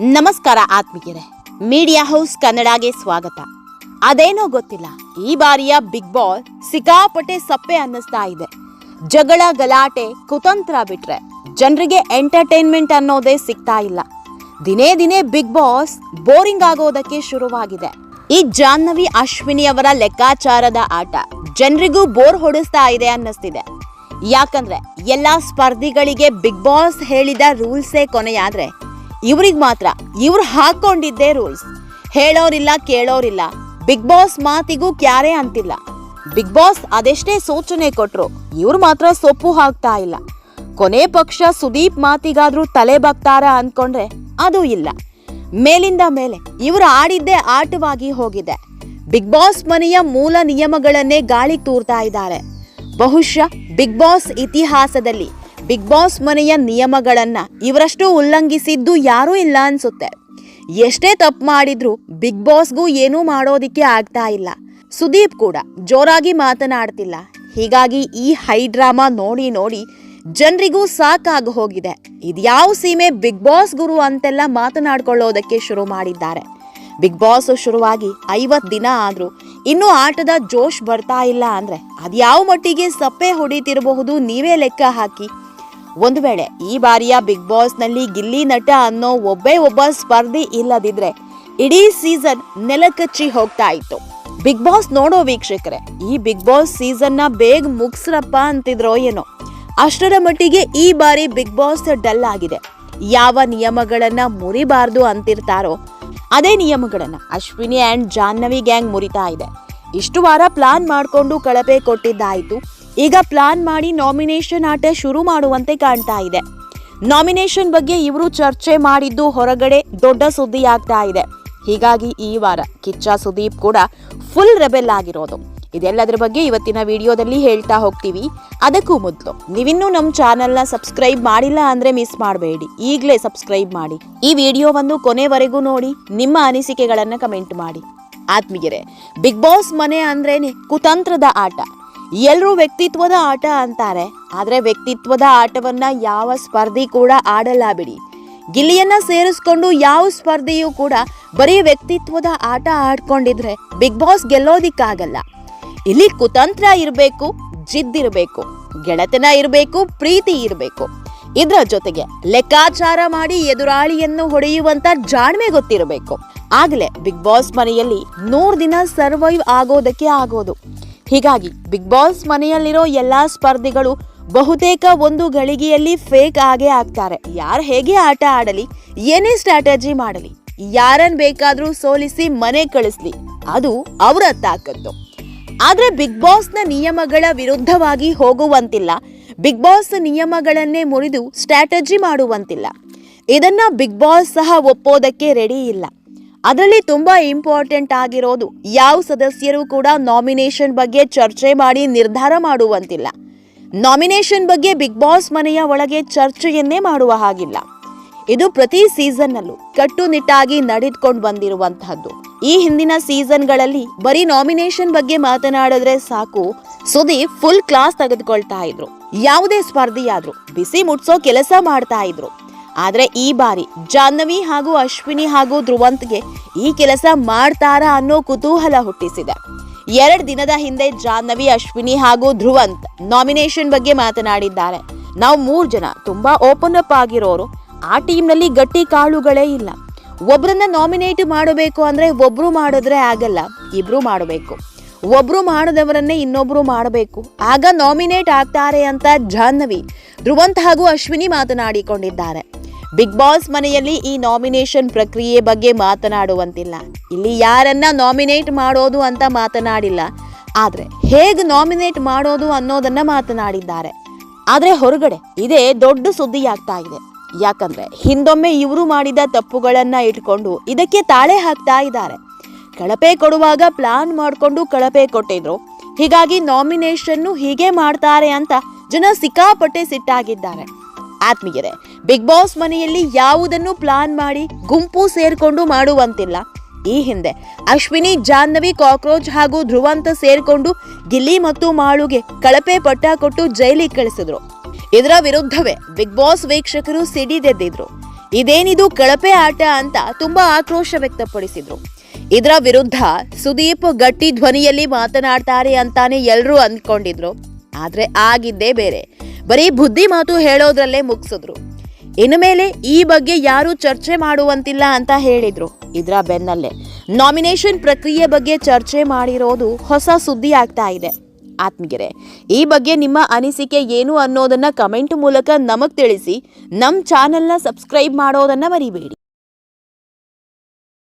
ನಮಸ್ಕಾರ ಆತ್ಮೀಯರೇ. Media house ಕನ್ನಡಗೆ ಸ್ವಾಗತ. ಅದೇನೋ ಗೊತ್ತಿಲ್ಲ, ಈ ಬಾರಿಯ ಬಿಗ್ ಬಾಸ್ ಸಿಕ್ಕಾಪಟ್ಟೆ ಸಪ್ಪೆ ಅನ್ನಿಸ್ತಾ ಇದೆ. ಜಗಳ ಗಲಾಟೆ ಕುತಂತ್ರ ಬಿಟ್ರೆ ಜನರಿಗೆ ಎಂಟರ್ಟೈನ್ಮೆಂಟ್ ಅನ್ನೋದೇ ಸಿಗ್ತಾ ಇಲ್ಲ. ದಿನೇ ದಿನೇ ಬಿಗ್ ಬಾಸ್ ಬೋರಿಂಗ್ ಆಗೋದಕ್ಕೆ ಶುರುವಾಗಿದೆ. ಈ ಜಾಹ್ನವಿ ಅಶ್ವಿನಿ ಅವರ ಲೆಕ್ಕಾಚಾರದ ಆಟ ಜನರಿಗೂ ಬೋರ್ ಹೊಡಿಸ್ತಾ ಇದೆ ಅನ್ನಿಸ್ತಿದೆ. ಯಾಕಂದ್ರೆ ಎಲ್ಲಾ ಸ್ಪರ್ಧಿಗಳಿಗೆ ಬಿಗ್ ಬಾಸ್ ಹೇಳಿದ ರೂಲ್ಸೇ ಕೊನೆಯಾದ್ರೆ ಇವ್ರಿಗೆ ಮಾತ್ರ. ಇವ್ರು ಹಾಕೊಂಡಿದ್ದೆ ರೂಲ್ಸ್. ಹೇಳೋರಿಲ್ಲ, ಕೇಳೋರಿಲ್ಲ. ಬಿಗ್ ಬಾಸ್ ಮಾತಿಗೂ ಕ್ಯಾರೆ ಅಂತಿಲ್ಲ. ಬಿಗ್ ಬಾಸ್ ಅದೆಷ್ಟೇ ಸೂಚನೆ ಕೊಟ್ರು, ಇವ್ರು ಮಾತ್ರ ಸೊಪ್ಪು ಹಾಕ್ತಾ ಇಲ್ಲ. ಕೊನೆ ಪಕ್ಷ ಸುದೀಪ್ ಮಾತಿಗಾದ್ರೂ ತಲೆ ಬಗ್ತಾರ ಅನ್ಕೊಂಡ್ರೆ ಅದು ಇಲ್ಲ. ಮೇಲಿಂದ ಮೇಲೆ ಇವರು ಆಡಿದ್ದೇ ಆಟವಾಗಿ ಹೋಗಿದೆ. ಬಿಗ್ ಬಾಸ್ ಮನೆಯ ಮೂಲ ನಿಯಮಗಳನ್ನೇ ಗಾಳಿ ತೂರ್ತಾ ಇದ್ದಾರೆ. ಬಹುಶಃ ಬಿಗ್ ಬಾಸ್ ಇತಿಹಾಸದಲ್ಲಿ ಬಿಗ್ ಬಾಸ್ ಮನೆಯ ನಿಯಮಗಳನ್ನ ಇವರಷ್ಟು ಉಲ್ಲಂಘಿಸಿದ್ದು ಯಾರೂ ಇಲ್ಲ ಅನ್ಸುತ್ತೆ. ಎಷ್ಟೇ ತಪ್ಪು ಮಾಡಿದ್ರು ಬಿಗ್ ಬಾಸ್ಗೂ ಏನೂ ಮಾಡೋದಿಕ್ಕೆ ಆಗ್ತಾ ಇಲ್ಲ. ಸುದೀಪ್ ಕೂಡ ಜೋರಾಗಿ ಮಾತನಾಡ್ತಿಲ್ಲ. ಹೀಗಾಗಿ ಈ ಹೈ ಡ್ರಾಮಾ ನೋಡಿ ನೋಡಿ ಜನರಿಗೂ ಸಾಕಾಗಿ ಹೋಗಿದೆ. ಇದ್ಯಾವ ಸೀಮೆ ಬಿಗ್ ಬಾಸ್ ಗುರು ಅಂತೆಲ್ಲ ಮಾತನಾಡ್ಕೊಳ್ಳೋದಕ್ಕೆ ಶುರು ಮಾಡಿದ್ದಾರೆ. ಬಿಗ್ ಬಾಸ್ ಶುರುವಾಗಿ ಐವತ್ ದಿನ ಆದರೂ ಇನ್ನೂ ಆಟದ ಜೋಶ್ ಬರ್ತಾ ಇಲ್ಲ ಅಂದ್ರೆ ಅದ್ಯಾವ ಮಟ್ಟಿಗೆ ಸಪ್ಪೆ ಹೊಡಿತಿರಬಹುದು ನೀವೇ ಲೆಕ್ಕ ಹಾಕಿ. ಒಂದು ವೇಳೆ ಈ ಬಾರಿಯ ಬಿಗ್ ಬಾಸ್ನಲ್ಲಿ ಗಿಲ್ಲಿ ನಟ ಅನ್ನೋ ಒಬ್ಬೇ ಒಬ್ಬ ಸ್ಪರ್ಧಿ ಇಲ್ಲದಿದ್ರೆ ಇಡೀ ಸೀಸನ್ ನೆಲಕಚ್ಚಿ ಹೋಗ್ತಾ ಇತ್ತು. ಬಿಗ್ ಬಾಸ್ ನೋಡೋ ವೀಕ್ಷಕರೇ, ಈ ಬಿಗ್ ಬಾಸ್ ಸೀಸನ್ನ ಬೇಗ ಮುಗಿಸ್ರಪ್ಪ ಅಂತಿದ್ರೋ ಏನೋ. ಅಷ್ಟರ ಮಟ್ಟಿಗೆ ಈ ಬಾರಿ ಬಿಗ್ ಬಾಸ್ ಡಲ್ ಆಗಿದೆ. ಯಾವ ನಿಯಮಗಳನ್ನ ಮುರಿಬಾರ್ದು ಅಂತಿರ್ತಾರೋ, ಅದೇ ನಿಯಮಗಳನ್ನ ಅಶ್ವಿನಿ ಅಂಡ್ ಜಾಹ್ನವಿ ಗ್ಯಾಂಗ್ ಮುರಿತಾ ಇದೆ. ಇಷ್ಟು ವಾರ ಪ್ಲಾನ್ ಮಾಡಿಕೊಂಡು ಕಳಪೆ ಕೊಟ್ಟಿದ್ದಾಯ್ತು. ಈಗ ಪ್ಲಾನ್ ಮಾಡಿ ನಾಮಿನೇಷನ್ ಆಟ ಶುರು ಮಾಡುವಂತೆ ಕಾಣ್ತಾ ಇದೆ. ನಾಮಿನೇಷನ್ ಬಗ್ಗೆ ಇವರು ಚರ್ಚೆ ಮಾಡಿದ್ದು ಹೊರಗಡೆ ದೊಡ್ಡ ಸುದ್ದಿ ಆಗ್ತಾ ಇದೆ. ಹೀಗಾಗಿ ಈ ವಾರ ಕಿಚ್ಚ ಸುದೀಪ್ ಕೂಡ ಫುಲ್ ರೆಬೆಲ್ ಆಗಿರೋದು. ಇದೆಲ್ಲದರ ಬಗ್ಗೆ ಇವತ್ತಿನ ವಿಡಿಯೋದಲ್ಲಿ ಹೇಳ್ತಾ ಹೋಗ್ತೀವಿ. ಅದಕ್ಕೂ ಮೊದಲು, ನೀವಿನ್ನೂ ನಮ್ಮ ಚಾನೆಲ್ನ ಸಬ್ಸ್ಕ್ರೈಬ್ ಮಾಡಿಲ್ಲ ಅಂದರೆ ಮಿಸ್ ಮಾಡಬೇಡಿ. ಈಗಲೇ ಸಬ್ಸ್ಕ್ರೈಬ್ ಮಾಡಿ. ಈ ವಿಡಿಯೋವನ್ನು ಕೊನೆವರೆಗೂ ನೋಡಿ, ನಿಮ್ಮ ಅನಿಸಿಕೆಗಳನ್ನು ಕಮೆಂಟ್ ಮಾಡಿ. ಆತ್ಮೀಯರೇ, ಬಿಗ್ ಬಾಸ್ ಮನೆ ಅಂದ್ರೇನೆ ಕುತಂತ್ರದ ಆಟ. ಎಲ್ಲರೂ ವ್ಯಕ್ತಿತ್ವದ ಆಟ ಅಂತಾರೆ. ಆದರೆ ವ್ಯಕ್ತಿತ್ವದ ಆಟವನ್ನು ಯಾವ ಸ್ಪರ್ಧಿ ಕೂಡ ಆಡಲ್ಲ ಬಿಡಿ. ಗಿಲಿಯನ್ನು ಸೇರಿಸ್ಕೊಂಡು ಯಾವ ಸ್ಪರ್ಧೆಯೂ ಕೂಡ ಬರೀ ವ್ಯಕ್ತಿತ್ವದ ಆಟ ಆಡ್ಕೊಂಡಿದ್ರೆ ಬಿಗ್ ಬಾಸ್ ಗೆಲ್ಲೋದಿಕ್ಕಾಗಲ್ಲ. ಇಲ್ಲಿ ಕುತಂತ್ರ ಇರಬೇಕು ಜಿದ್ದಿರಬೇಕು ಗೆಳತನ ಇರಬೇಕು, ಪ್ರೀತಿ ಇರಬೇಕು. ಇದರ ಜೊತೆಗೆ ಲೆಕ್ಕಾಚಾರ ಮಾಡಿ ಎದುರಾಳಿಯನ್ನು ಹೊಡೆಯುವಂತ ಜಾಣ್ಮೆ ಗೊತ್ತಿರಬೇಕು. ಆಗಲೇ ಬಿಗ್ ಬಾಸ್ ಮನೆಯಲ್ಲಿ ನೂರು ದಿನ ಸರ್ವೈವ್ ಆಗೋದಕ್ಕೆ ಆಗೋದು. ಹೀಗಾಗಿ ಬಿಗ್ ಬಾಸ್ ಮನೆಯಲ್ಲಿರೋ ಎಲ್ಲಾ ಸ್ಪರ್ಧಿಗಳು ಬಹುತೇಕ ಒಂದು ಗಳಿಗೆಯಲ್ಲಿ ಫೇಕ್ ಆಗೇ ಆಗ್ತಾರೆ. ಯಾರು ಹೇಗೆ ಆಟ ಆಡಲಿ, ಏನೇ ಸ್ಟ್ರಾಟಜಿ ಮಾಡಲಿ ಯಾರನ್ನು ಬೇಕಾದರೂ ಸೋಲಿಸಿ ಮನೆ ಕಳಿಸ್ಲಿ, ಅದು ಅವರ ತಾಕತ್ತು. ಆದರೆ ಬಿಗ್ ಬಾಸ್ನ ನಿಯಮಗಳ ವಿರುದ್ಧವಾಗಿ ಹೋಗುವಂತಿಲ್ಲ. ಬಿಗ್ ಬಾಸ್ ನಿಯಮಗಳನ್ನೇ ಮುರಿದು ಸ್ಟ್ರಾಟಜಿ ಮಾಡುವಂತಿಲ್ಲ. ಇದನ್ನ ಬಿಗ್ ಬಾಸ್ ಸಹ ಒಪ್ಪೋದಕ್ಕೆ ರೆಡಿ ಇಲ್ಲ. ಅದರಲ್ಲಿ ತುಂಬಾ ಇಂಪಾರ್ಟೆಂಟ್ ಆಗಿರೋದು ಯಾವ ಸದಸ್ಯರು ಕೂಡ ನಾಮಿನೇಷನ್ ಬಗ್ಗೆ ಚರ್ಚೆ ಮಾಡಿ ನಿರ್ಧಾರ ಮಾಡುವಂತಿಲ್ಲ. ನಾಮಿನೇಷನ್ ಬಗ್ಗೆ ಬಿಗ್ ಬಾಸ್ ಮನೆಯ ಒಳಗೆ ಚರ್ಚೆಯನ್ನೇ ಮಾಡುವ ಹಾಗಿಲ್ಲ. ಇದು ಪ್ರತಿ ಸೀಸನ್ನಲ್ಲೂ ಕಟ್ಟುನಿಟ್ಟಾಗಿ ನಡೆದುಕೊಂಡು ಬಂದಿರುವಂತಹದ್ದು. ಈ ಹಿಂದಿನ ಸೀಸನ್ಗಳಲ್ಲಿ ಬರೀ ನಾಮಿನೇಷನ್ ಬಗ್ಗೆ ಮಾತನಾಡಿದ್ರೆ ಸಾಕು, ಸುದೀಪ್ ಫುಲ್ ಕ್ಲಾಸ್ ತೆಗೆದುಕೊಳ್ತಾ ಇದ್ರು. ಯಾವುದೇ ಸ್ಪರ್ಧಿಯಾದ್ರು, ಬಿಸಿ ಮುಟ್ಸೋ ಕೆಲಸ ಮಾಡ್ತಾ ಇದ್ರು. ಆದ್ರೆ ಈ ಬಾರಿ ಜಾಹ್ನವಿ ಹಾಗೂ ಅಶ್ವಿನಿ ಹಾಗೂ ಧ್ರುವಂತ್ಗೆ ಈ ಕೆಲಸ ಮಾಡ್ತಾರಾ ಅನ್ನೋ ಕುತೂಹಲ ಹುಟ್ಟಿಸಿದೆ. ಎರಡು ದಿನದ ಹಿಂದೆ ಜಾಹ್ನವಿ, ಅಶ್ವಿನಿ ಹಾಗೂ ಧ್ರುವಂತ್ ನಾಮಿನೇಷನ್ ಬಗ್ಗೆ ಮಾತನಾಡಿದ್ದಾರೆ. ನಾವು ಮೂರು ಜನ ತುಂಬಾ ಓಪನ್ ಅಪ್ ಆಗಿರೋರು, ಆ ಟೀಮ್ನಲ್ಲಿ ಗಟ್ಟಿ ಕಾಳುಗಳೇ ಇಲ್ಲ. ಒಬ್ಬರನ್ನ ನಾಮಿನೇಟ್ ಮಾಡಬೇಕು ಅಂದ್ರೆ ಒಬ್ರು ಮಾಡಿದ್ರೆ ಆಗಲ್ಲ, ಇಬ್ರು ಮಾಡಬೇಕು. ಒಬ್ರು ಮಾಡದವರನ್ನೇ ಇನ್ನೊಬ್ಬರು ಮಾಡಬೇಕು. ಆಗ ನಾಮಿನೇಟ್ ಆಗ್ತಾರೆ ಅಂತ ಜಾಹ್ನವಿ, ಧ್ರುವಂತ್ ಹಾಗೂ ಅಶ್ವಿನಿ ಮಾತನಾಡಿಕೊಂಡಿದ್ದಾರೆ. ಬಿಗ್ ಬಾಸ್ ಮನೆಯಲ್ಲಿ ಈ ನಾಮಿನೇಷನ್ ಪ್ರಕ್ರಿಯೆ ಬಗ್ಗೆ ಮಾತನಾಡುವಂತಿಲ್ಲ. ಇಲ್ಲಿ ಯಾರನ್ನ ನಾಮಿನೇಟ್ ಮಾಡೋದು ಅಂತ ಮಾತನಾಡಿಲ್ಲ. ಆದರೆ ಹೇಗೆ ನಾಮಿನೇಟ್ ಮಾಡೋದು ಅನ್ನೋದನ್ನ ಮಾತನಾಡಿದ್ದಾರೆ. ಆದರೆ ಹೊರಗಡೆ ಇದೇ ದೊಡ್ಡ ಸುದ್ದಿಯಾಗ್ತಾ ಇದೆ. ಯಾಕಂದ್ರೆ ಹಿಂದೊಮ್ಮೆ ಇವರು ಮಾಡಿದ ತಪ್ಪುಗಳನ್ನ ಇಟ್ಕೊಂಡು ಇದಕ್ಕೆ ತಾಳೆ ಹಾಕ್ತಾ ಇದ್ದಾರೆ. ಕಳಪೆ ಕೊಡುವಾಗ ಪ್ಲಾನ್ ಮಾಡಿಕೊಂಡು ಕಳಪೆ ಕೊಟ್ಟಿದ್ರು. ಹೀಗಾಗಿ ನಾಮಿನೇಷನ್ನು ಹೀಗೆ ಮಾಡ್ತಾರೆ ಅಂತ ಜನ ಸಿಕ್ಕಾಪಟ್ಟೆ ಸಿಟ್ಟಾಗಿದ್ದಾರೆ. ಆತ್ಮೀಯರೇ ಬಿಗ್ ಬಾಸ್ ಮನೆಯಲ್ಲಿ ಯಾವುದನ್ನು ಪ್ಲಾನ್ ಮಾಡಿ ಗುಂಪು ಸೇರಿಕೊಂಡು ಮಾಡುವಂತಿಲ್ಲ. ಈ ಹಿಂದೆ ಅಶ್ವಿನಿ, ಜಾಹ್ನವಿ, ಕಾಕ್ರೋಚ್ ಹಾಗೂ ಧ್ರುವಂತ ಸೇರಿಕೊಂಡು ಗಿಲ್ಲಿ ಮತ್ತು ಮಾಳುಗೆ ಕಳಪೆ ಪಟ್ಟ ಕೊಟ್ಟು ಜೈಲಿಗೆ ಕಳಿಸಿದ್ರು. ಇದರ ವಿರುದ್ಧವೇ ಬಿಗ್ ಬಾಸ್ ವೀಕ್ಷಕರು ಸಿಡಿದೆದ್ದಿದ್ರು ಇದೇನಿದು ಕಳಪೆ ಆಟ ಅಂತ ತುಂಬಾ ಆಕ್ರೋಶ ವ್ಯಕ್ತಪಡಿಸಿದ್ರು. ಇದರ ವಿರುದ್ಧ ಸುದೀಪ್ ಗಟ್ಟಿ ಧ್ವನಿಯಲ್ಲಿ ಮಾತನಾಡ್ತಾರೆ ಅಂತಾನೆ ಎಲ್ಲರೂ ಅಂದ್ಕೊಂಡಿದ್ರು. ಆದ್ರೆ ಆಗಿದ್ದೇ ಬೇರೆ. ಬರೀ ಬುದ್ಧಿ ಮಾತು ಹೇಳೋದ್ರಲ್ಲೇ ಮುಗಿಸಿದ್ರು. ಇನ್ನು ಮೇಲೆ ಈ ಬಗ್ಗೆ ಯಾರೂ ಚರ್ಚೆ ಮಾಡುವಂತಿಲ್ಲ ಅಂತ ಹೇಳಿದ್ರು. ಇದರ ಬೆನ್ನಲ್ಲೇ ನಾಮಿನೇಷನ್ ಪ್ರಕ್ರಿಯೆ ಬಗ್ಗೆ ಚರ್ಚೆ ಮಾಡಿರೋದು ಹೊಸ ಸುದ್ದಿ ಆಗ್ತಾ ಇದೆ. ಆತ್ಮಗೆರೆ ಈ ಬಗ್ಗೆ ನಿಮ್ಮ ಅನಿಸಿಕೆ ಏನು ಅನ್ನೋದನ್ನು ಕಮೆಂಟ್ ಮೂಲಕ ನಮಗೆ ತಿಳಿಸಿ ನಮ್ಮ ಚಾನೆಲ್ನ ಸಬ್ಸ್ಕ್ರೈಬ್ ಮಾಡೋದನ್ನು ಮರಿಬೇಡಿ.